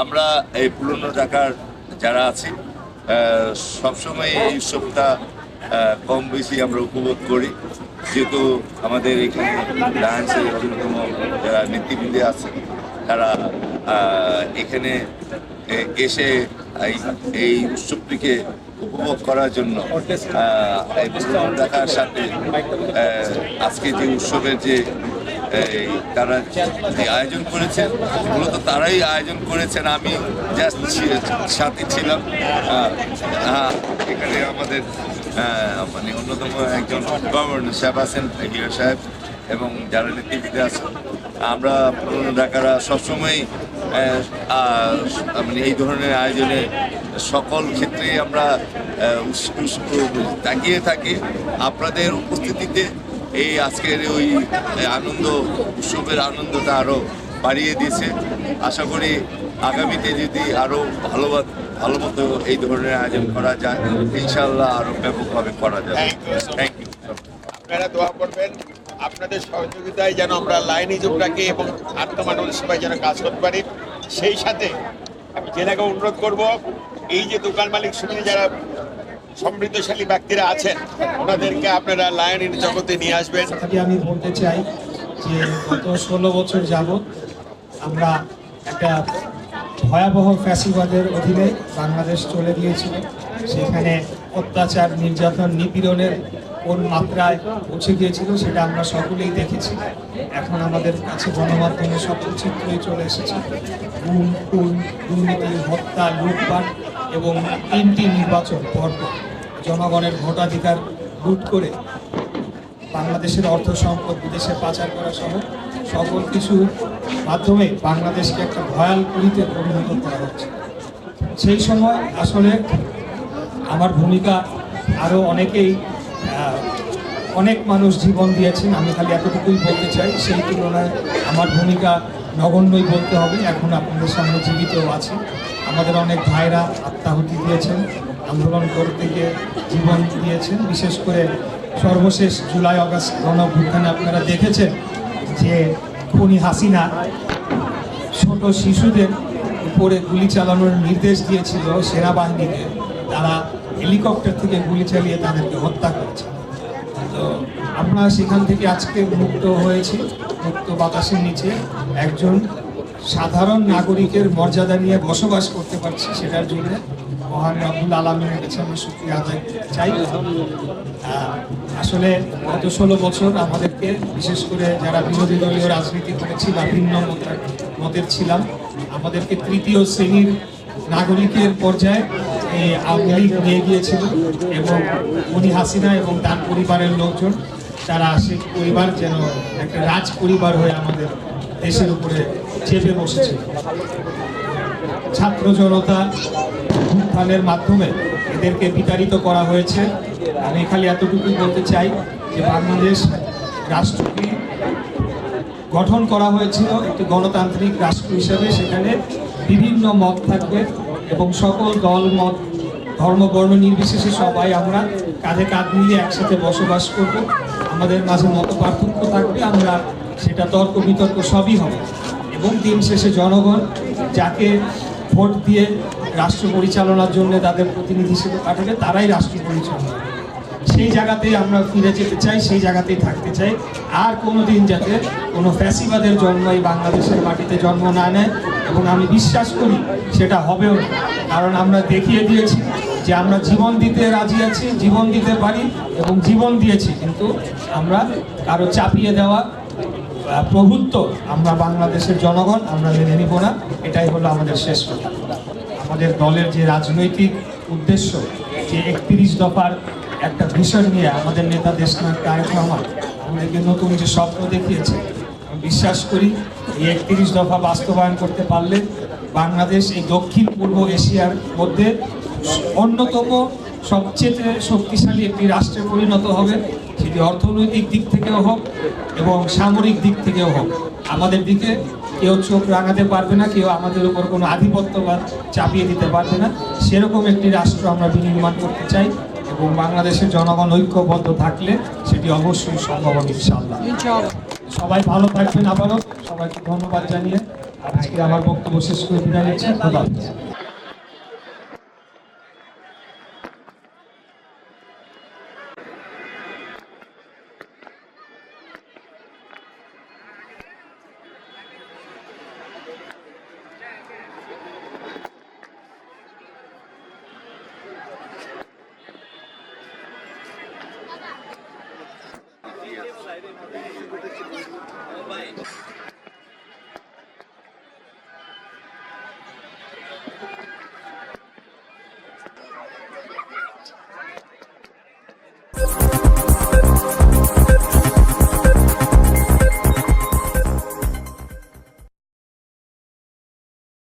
আমরা এই পুরনো ঢাকার যারা আছি সবসময় এই উৎসবটা কম বেশি আমরা উপভোগ করি। যেহেতু আমাদের এখানে ডান্সের অন্যতম যারা নেতৃবৃন্দে আছে তারা এখানে এসে এই- উৎসবটিকে উপভোগ করার জন্য ঢাকার সাথে আজকে যে উৎসবের যে তারা যে আয়োজন করেছেন, মূলত তারাই আয়োজন করেছেন, আমি জাস্ট সাথে ছিলাম। এখানে আমাদের মানে অন্যতম একজন গভর্নর সাহেব আছেন সাহেব। এবং যারা নেতৃত্বে আছেন আমরা পুরনো ঢাকারা সবসময় আহ, আহ, মানে এই ধরনের আয়োজনে সকল ক্ষেত্রে আমরা তাকিয়ে থাকি। আপনাদের উপস্থিতিতে এই আজকের ওই আনন্দ উৎসবের আনন্দটা আরও বাড়িয়ে দিয়েছে। আশা করি আগামীতে যদি আরও ভালো ভালো মতো এই ধরনের আয়োজন করা যায় ইনশাল্লাহ আরও ব্যাপকভাবে করা যাবে। থ্যাংক ইউ আপনারা দোয়া করবেন। আপনাদের সহযোগিতায় যেন আমরা লাইন ইজুবটাকে এবং আত্মমানব সেবায় যেন কাজ করতে পারি। সেই সাথে আমি জেলাকে অনুরোধ করব, এই যে দোকান মালিক সমিতি যারা সমৃদ্ধশালী ব্যক্তিরা আছেন, ওনাদেরকে আপনারা লায়নের জগতে নিয়ে আসবেন। আমি বলতে চাই যে গত ষোলো বছর যাবৎ আমরা একটা ভয়াবহ ফ্যাসিবাদের অধীনে বাংলাদেশ চলে গিয়েছিল। সেখানে অত্যাচার, নির্যাতন, নিপীড়নের কোন মাত্রায় পৌঁছে গিয়েছিল সেটা আমরা সকলেই দেখেছি। এখন আমাদের কাছে গণমাধ্যমে সব চিত্রই চলে এসেছে। গুম, খুন, দুর্নীতি, হত্যা, লুটপাট এবং তিনটি নির্বাচন পরপর জনগণের ভোটাধিকার লুট করে বাংলাদেশের অর্থ সম্পদ বিদেশে পাচার করা সহ সকল কিছু মাধ্যমে বাংলাদেশকে একটা ভয়াল কুড়িতে পরিণত করা হচ্ছে। সেই সময় আসলে আমার ভূমিকা আরও অনেকেই অনেক মানুষ জীবন দিয়েছেন। আমি খালি এতটুকুই বলতে চাই, সেই তুলনায় আমার ভূমিকা নগণ্যই বলতে হবে। এখন আপনাদের সামনে জীবিত আছে। আমাদের অনেক ভাইরা আত্মাহুতি দিয়েছেন, আন্দোলন করতে গিয়ে জীবন দিয়েছেন। বিশেষ করে সর্বশেষ জুলাই আগস্ট গণভ্যুত্থানে আপনারা দেখেছেন যে খুনি হাসিনা ছোট শিশুদের উপরে গুলি চালানোর নির্দেশ দিয়েছিল সেনাবাহিনীকে। তারা হেলিকপ্টার থেকে গুলি চালিয়ে তাদেরকে হত্যা করেছে। তো আমরা সেখান থেকে আজকে মুক্ত হয়েছি, মুক্ত বাতাসের নিচে একজন সাধারণ নাগরিকের মর্যাদা নিয়ে বসবাস করতে পারছি সেটার জন্য মহান আব্দুল আলমের কাছে আমি সুক্রিয়া আদায় চাই। আসলে গত ষোলো বছর আমাদেরকে বিশেষ করে যারা বিরোধী দলীয় রাজনীতি করেছি বা ভিন্ন মতের ছিলাম, আমাদেরকে তৃতীয় শ্রেণির নাগরিকের পর্যায়ে আওয়ামী লীগ নিয়ে গিয়েছিল এবং উনি হাসিনা এবং তার পরিবারের লোকজন, তারা শেখ পরিবার যেন একটা রাজ পরিবার হয়ে আমাদের দেশের উপরে চেপে বসেছিল ছাত্র জনতা উত্থানের মাধ্যমে এদেরকে বিতাড়িত করা হয়েছে। আমি খালি এতটুকুই বলতে চাই যে বাংলাদেশ রাষ্ট্রটি গঠন করা হয়েছিল একটি গণতান্ত্রিক রাষ্ট্র হিসেবে, সেখানে বিভিন্ন মত থাকবে এবং সকল দল, মত, ধর্ম, বর্ণ নির্বিশেষে সবাই আমরা কাঁধে কাঁধ মিলিয়ে একসাথে বসবাস করব আমাদের মাঝে মত পার্থক্য থাকবে, আমরা সেটা তর্ক বিতর্ক সবই হবে এবং দিন শেষে জনগণ যাকে ভোট দিয়ে রাষ্ট্র পরিচালনার জন্য তাদের প্রতিনিধি হিসেবে পাঠাবে, তারাই রাষ্ট্র পরিচালনা। সেই জায়গাতেই আমরা ফিরে যেতে চাই, সেই জায়গাতেই থাকতে চাই। আর কোনোদিন যাতে কোনো ফ্যাসিবাদের জন্ম এই বাংলাদেশের মাটিতে জন্ম না নেয়। এবং আমি বিশ্বাস করি সেটা হবেও না। কারণ আমরা দেখিয়ে দিয়েছি যে আমরা জীবন দিতে রাজি আছি, জীবন দিতে পারি এবং জীবন দিয়েছি। কিন্তু আমরা কারও চাপিয়ে দেওয়া প্রভুত্ব আমরা বাংলাদেশের জনগণ আমরা মেনে নিব না। এটাই হলো আমাদের শেষ কথা। আমাদের দলের যে রাজনৈতিক উদ্দেশ্য, যে একত্রিশ দফার একটা বিষয় নিয়ে আমাদের নেতা দেশনাথ তারেক রহমান আমাদেরকে নতুন যে স্বপ্ন দেখিয়েছে, আমি বিশ্বাস করি এই একত্রিশ দফা বাস্তবায়ন করতে পারলে বাংলাদেশ এই দক্ষিণ পূর্ব এশিয়ার মধ্যে অন্যতম সবচেয়ে শক্তিশালী একটি রাষ্ট্রে পরিণত হবে। সেটি অর্থনৈতিক দিক থেকেও হোক এবং সামরিক দিক থেকেও হোক। আমাদের দিকে কেউ চোখ রাঙাতে পারবে না, কেউ আমাদের উপর কোনো আধিপত্যবাদ চাপিয়ে দিতে পারবে না। সেরকম একটি রাষ্ট্র আমরা বিনির্মাণ করতে চাই। এবং বাংলাদেশের জনগণ ঐক্যবদ্ধ থাকলে সেটি অবশ্যই সম্ভব হবে ইনশাআল্লাহ। সবাই ভালো থাকবেন আবারও। সবাইকে ধন্যবাদ জানিয়ে আজকে আমার বক্তব্য শেষ করে বিদায় নিচ্ছি।